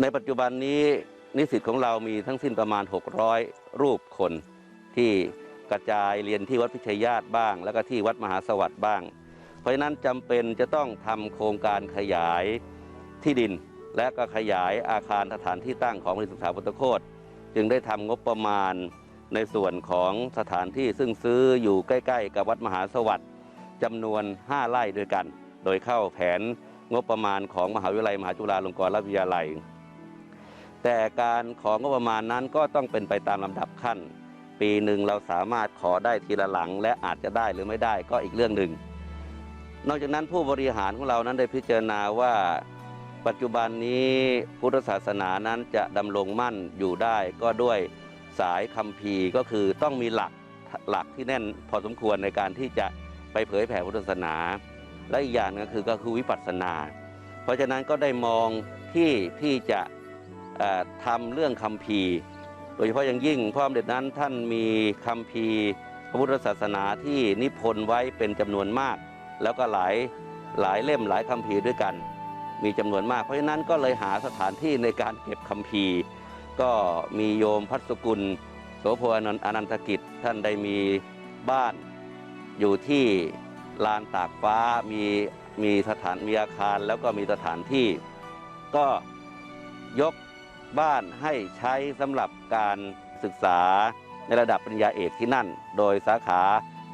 ในปัจจุบันนี้นิสิตของเรามีทั้งสิ้นประมาณ 600 รูปคนที่กระจายเรียนที่วัดพิชยญาติบ้าง แล้วก็ที่วัดมหาสวัสดิ์บ้าง เพราะฉะนั้นจำเป็นจะต้องทำโครงการขยายที่ดิน และก็ขยายอาคารสถานที่ตั้งของริษัทศึกษาพุทธโคตจึงได้ทำงบประมาณในส่วนของสถานที่ซึ่งซื้ออยู่ใกล้ ๆ กับวัดมหาสวัสดิ์จำนวน 5 ไร่ด้วยกัน โดยเข้าแผนงบประมาณของมหาวิทยาลัยมหาจุฬาลงกรณราชวิทยาลัย แต่การของงบประมาณนั้นก็ต้องเป็นไปตามลำดับขั้น ปีหนึ่งเราสามารถขอได้ทีละหลัง และอาจจะได้หรือไม่ได้ก็อีกเรื่องหนึ่ง นอกจากนั้นผู้บริหารของเรานั้นได้พิจารณาว่า ปัจจุบันนี้พุทธศาสนานั้นจะดำรงมั่นอยู่ได้ ก็ด้วยสายคัมภีก็คือต้องมีหลักหลักที่แน่นพอสมควรในการที่จะไปเผยแผ่พุทธศาสนา และอีกอย่างก็คือก็คือวิปัสสนา เพราะฉะนั้นก็ได้มองที่ที่จะ ทำเรื่องคัมภีร์ โดยเฉพาะอย่างยิ่งพระบาทสมเด็จนั้นท่านมีคัมภีร์ พระพุทธศาสนาที่นิพนธ์ไว้เป็นจำนวนมาก แล้วก็หลายหลายเล่มหลายคัมภีร์ด้วยกัน มีจำนวนมาก เพราะฉะนั้นก็เลยหาสถานที่ในการเก็บคัมภีร์ ก็มีโยมพัสกุลโสโพอนันอนันตกิจท่านได้มีบ้านอยู่ที่ลานตากฟ้ามีมีสถานมีอาคารแล้วก็มีสถานที่ ก็ยก บ้านให้ใช้สำหรับการศึกษาในระดับปริญญาเอกที่นั่น โดยสาขา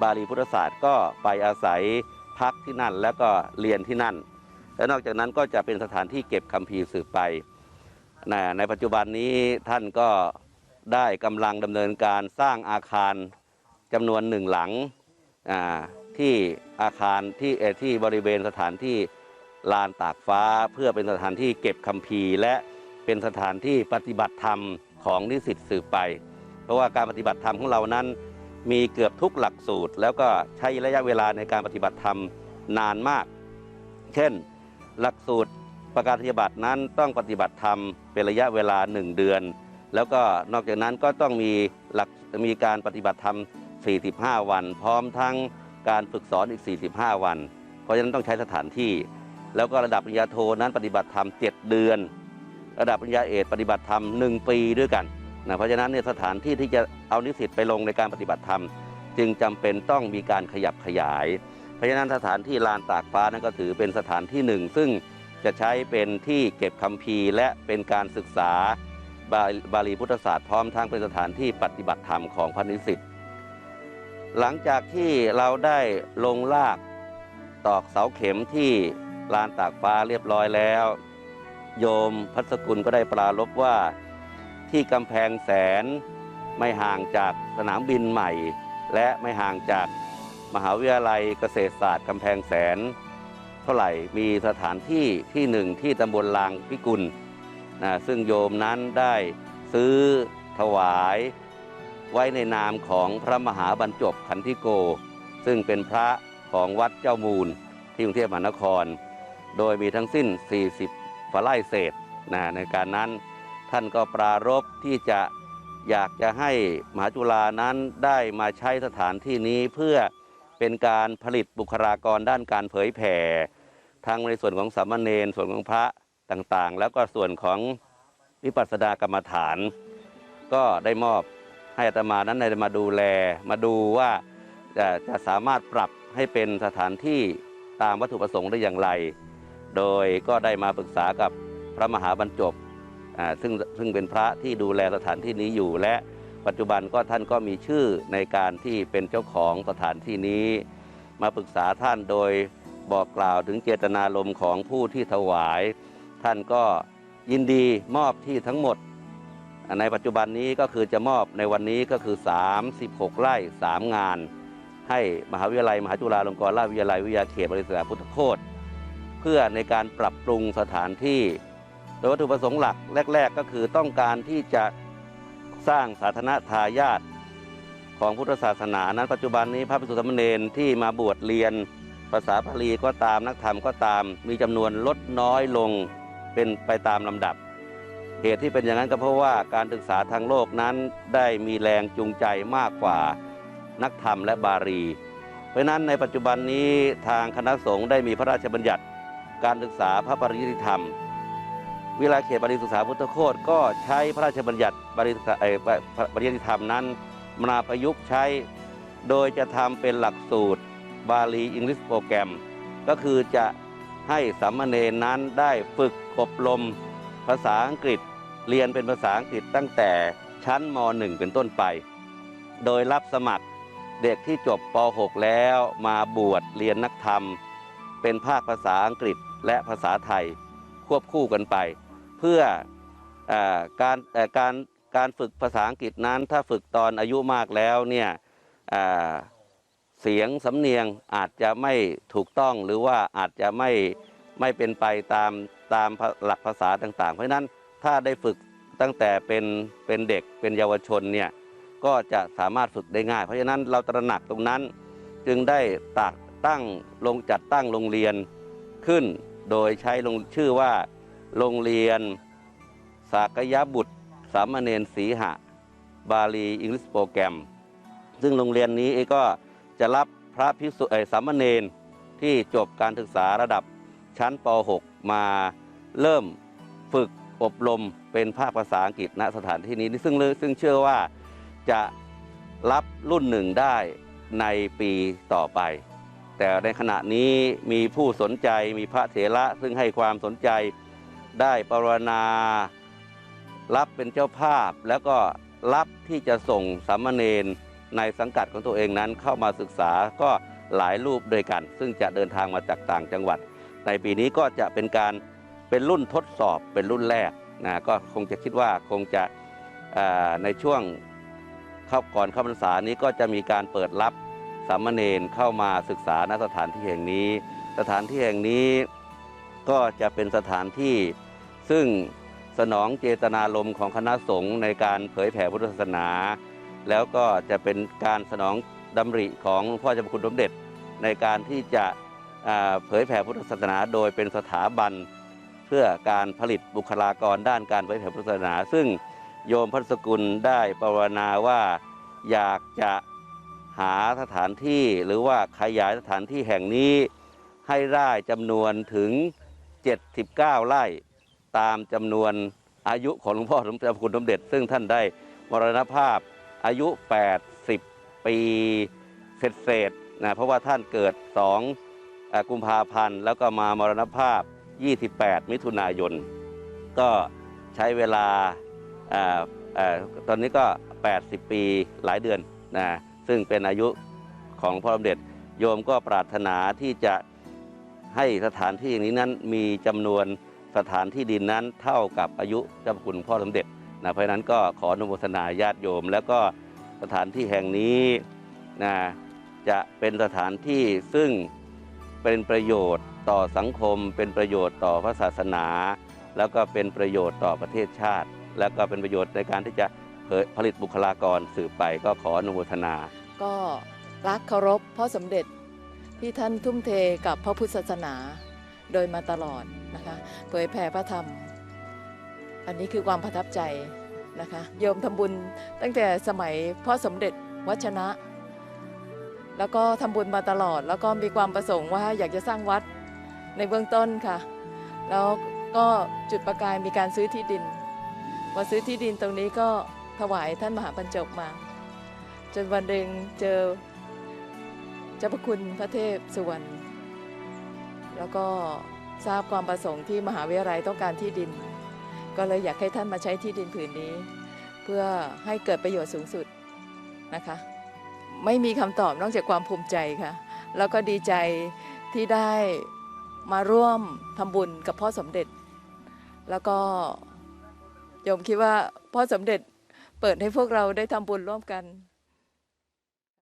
บาลีพุทธศาสตร์ก็ไปอาศัยพักที่นั่นแล้วก็เรียนที่นั่น และนอกจากนั้นก็จะเป็นสถานที่เก็บคัมภีร์สืบไปนในปัจจุบันนี้ท่านก็ได้กำลังดำเนินการสร้างอาคารจำนวนหนึ่งหลังที่อาคารที่ที่บริเวณสถานที่ลานตากฟ้าเพื่อเป็นสถานที่เก็บคัมภีร์และ เป็นสถานที่ปฏิบัติธรรมของนิสิตสืบไป เพราะว่าการปฏิบัติธรรมของเรานั้น มีเกือบทุกหลักสูตร แล้วก็ใช้ระยะเวลาในการปฏิบัติธรรมนานมาก เช่น หลักสูตรประกาศนียบัตรนั้นต้องปฏิบัติธรรมเป็นระยะเวลา 1 เดือน แล้วก็นอกจากนั้นก็ต้องมีหลักมีการปฏิบัติธรรม 45 วัน พร้อมทั้งการฝึกสอนอีก 45 วัน เพราะฉะนั้นต้องใช้สถานที่ แล้วก็ระดับปริญญาโทนั้นปฏิบัติธรรม 7 เดือน ระดับปริญญาเอกปฏิบัติธรรม 1 ปีด้วยกันนะเพราะฉะนั้นเนี่ยสถานที่ที่จะเอานิสิตไปลงในการปฏิบัติธรรม จึงจำเป็นต้องมีการขยับขยาย เพราะฉะนั้นสถานที่ลานตากฟ้านั้นก็ถือเป็นสถานที่หนึ่ง ซึ่งจะใช้เป็นที่เก็บคัมภีร์และเป็นการศึกษาบาบาลีพุทธศาสตร์พร้อมทั้งเป็นสถานที่ปฏิบัติธรรมของพระนิสิตหลังจากที่เราได้ลงลากตอกเสาเข็มที่ลานตากฟ้าเรียบร้อยแล้ว โยมพัสกุลก็ได้ปรารภว่า ที่กำแพงแสนไม่ห่างจากสนามบินใหม่ และไม่ห่างจากมหาวิทยาลัยเกษตรศาสตร์กำแพงแสน เท่าไหร่มีสถานที่ที่หนึ่งที่ตำบลลางพิกุลนะซึ่งโยมนั้นได้ซื้อถวายไว้ในนามของพระมหาบรรจบขันธิโก ซึ่งเป็นพระของวัดเจ้ามูลที่กรุงเทพมหานคร โดยมีทั้งสิ้น40 ฝาไร่เศษนะในการนั้นท่านก็ปรารภที่จะอยากจะให้มหาจุฬานั้นได้มาใช้สถานที่นี้เพื่อเป็นการผลิตบุคลากรด้านการเผยแผ่ทั้งในส่วนของสามเณรส่วนของพระต่างๆ แล้วก็ส่วนของวิปัสสนากรรมฐาน ก็ได้มอบให้อาตมานั้นได้มาดูแลมาดูว่าจะจะสามารถปรับให้เป็นสถานที่ตามวัตถุประสงค์ได้อย่างไร โดยก็ได้มาปรึกษากับพระมหาบรรจบซึ่งซึ่งเป็นพระที่ดูแลสถานที่นี้อยู่ และปัจจุบันก็ท่านก็มีชื่อในการที่เป็นเจ้าของสถานที่นี้ มาปรึกษาท่านโดยบอกกล่าวถึงเจตนารมณ์ของผู้ที่ถวาย ท่านก็ยินดีมอบที่ทั้งหมด ในปัจจุบันนี้ก็คือจะมอบในวันนี้ก็คือ 36 ไร่ 3 งาน ให้มหาวิทยาลัย มหาจุฬาลงกรณราชวิทยาลัยวิทยาเขตบริษัทพุทธโคตร เพื่อในการปรับปรุงสถานที่ โดยวัตถุประสงค์หลักแรก ๆ ก็คือต้องการที่จะสร้างสาธารณทายาทของพุทธศาสนานั้นปัจจุบันนี้พระภิกษุสามเณรที่มาบวชเรียน ภาษาบาลีก็ตามนักธรรมก็ตาม มีจำนวนลดน้อยลงเป็นไปตามลำดับ เหตุที่เป็นอย่างนั้นก็เพราะว่าการศึกษาทางโลกนั้นได้มีแรงจูงใจมากกว่านักธรรมและบาลีเพราะนั้นในปัจจุบันนี้ทางคณะสงฆ์ได้มีพระราชบัญญัติ การศึกษาพระปริยติธรรม วิทยาเขตบริศึกษาพุทธโคตก็ใช้พระราชบัญญัติบริศึกษาเอ่อปริยติธรรมนั้นมาประยุกต์ใช้ โดยจะทำเป็นหลักสูตรบาลีอังกฤษโปรแกรม ก็คือจะให้สามเณรนั้นได้ฝึกอบรมภาษาอังกฤษเรียนเป็นภาษาอังกฤษตั้งแต่ชั้นม .1 เป็นต้นไป โดยรับสมัครเด็กที่จบป .6 แล้วมาบวชเรียนนักธรรม เป็นภาคภาษาอังกฤษและภาษาไทยควบคู่กันไป เพื่ออการการการฝึกภาษาอังกฤษนั้น ถ้าฝึกตอนอายุมากแล้วเนี่ยเสียงสำเนียงอาจจะไม่ถูกต้องหรือว่าอาจจะไม่ไม่เป็นไปตามตามหลักภาษาต่างๆ เพราะฉะนั้นถ้าได้ฝึกตั้งแต่เป็นเป็นเด็กเป็นเยาวชนเนี่ยก็จะสามารถฝึกได้ง่าย เพราะฉะนั้นเราตระหนักตรงนั้นจึงได้ตัก ตั้งลงจัดตั้งโรงเรียนขึ้น โดยใช้ลงชื่อว่า โรงเรียน สากยบุตร สามเณรศรีหะ บาลีอังกฤษโปรแกรม ซึ่งโรงเรียนนี้ก็จะรับพระภิกษุเอ่อสามเณรที่จบการศึกษาระดับชั้นป .6 มาเริ่มฝึกอบรมเป็นภาคภาษาอังกฤษณสถานที่นี้ซึ่งซึ่งเชื่อว่าจะรับรุ่นหนึ่งได้ในปีต่อไป แต่ในขณะนี้มีผู้สนใจมีพระเถระซึ่งให้ความสนใจได้ปรณา รับเป็นเจ้าภาพ แล้วก็รับที่จะส่งสามเณรในสังกัดของตัวเองนั้นเข้ามาศึกษาก็หลายรูปด้วยกัน ซึ่งจะเดินทางมาจากต่างจังหวัด ในปีนี้ก็จะเป็นการเป็นรุ่นทดสอบเป็นรุ่นแรกนะก็คงจะคิดว่าคงจะในช่วงเข้าก่อนเข้าพรรษานี้ก็จะมีการเปิดรับ สามเณรเข้ามาศึกษาณสถานที่แห่งนี้ สถานที่แห่งนี้ก็จะเป็นสถานที่ ซึ่งสนองเจตนารมณ์ของคณะสงฆ์ในการเผยแผ่พุทธศาสนา แล้วก็จะเป็นการสนองดำริของหลวงพ่อเจ้าคุณสมเด็จ ในการที่จะเผยแผ่พุทธศาสนา โดยเป็นสถาบัน เพื่อการผลิตบุคลากรด้านการเผยแผ่พุทธศาสนา ซึ่งโยมพัสกุลได้ปรารนาว่าอยากจะ หาสถานที่หรือว่าขยายสถานที่แห่งนี้ให้ได้จำนวนถึง 79 ไร่ ตามจำนวนอายุของหลวงพ่อสมเด็จพระคุณสมเด็จ ซึ่งท่านได้มรณภาพอายุ 80 ปีเศษๆนะเพราะว่าท่านเกิด2อ่ากุมภาพันธ์ แล้วก็มามรณภาพ 28 มิถุนายน ก็ใช้เวลาออตอนนี้ก็ 80 ปีหลายเดือนนะ ซึ่งเป็นอายุของพ่อสมเด็จโยมก็ปรารถนาที่จะให้สถานที่นี้นั้นมีจำนวนสถานที่ดินนั้นเท่ากับอายุเจ้าพระคุณพ่อสมเด็จนะเพราะนั้นก็ขออนุโมทนาญาติโยม แล้วก็สถานที่แห่งนี้นะจะเป็นสถานที่ซึ่งเป็นประโยชน์ต่อสังคม เป็นประโยชน์ต่อพระศาสนา แล้วก็เป็นประโยชน์ต่อประเทศชาติ แล้วก็เป็นประโยชน์ในการที่จะผลิตบุคลากรสืบไปก็ขออนุโมทนา ก็รักเคารพพ่อสมเด็จที่ท่านทุ่มเทกับพระพุทธศาสนาโดยมาตลอดนะคะเผยแผ่พระธรรม อันนี้คือความประทับใจนะคะโยมทำบุญตั้งแต่สมัยพ่อสมเด็จวัชนะ แล้วก็ทำบุญมาตลอด แล้วก็มีความประสงค์ว่าอยากจะสร้างวัดในเบื้องต้นค่ะ แล้วก็จุดประกายมีการซื้อที่ดินพอซื้อที่ดินตรงนี้ก็ถวายท่านมหาบรรจบมา จนวันหนึ่งเจอเจ้าพระคุณพระเทพสุวรรณแล้วก็ทราบความประสงค์ที่มหาวิทยาลัยต้องการที่ดิน ก็เลยอยากให้ท่านมาใช้ที่ดินผืนนี้ เพื่อให้เกิดประโยชน์สูงสุดนะคะ ไม่มีคำตอบนอกจากความภูมิใจค่ะ แล้วก็ดีใจที่ได้มาร่วมทำบุญกับพ่อสมเด็จ แล้วก็โยมคิดว่าพ่อสมเด็จเปิดให้พวกเราได้ทำบุญร่วมกัน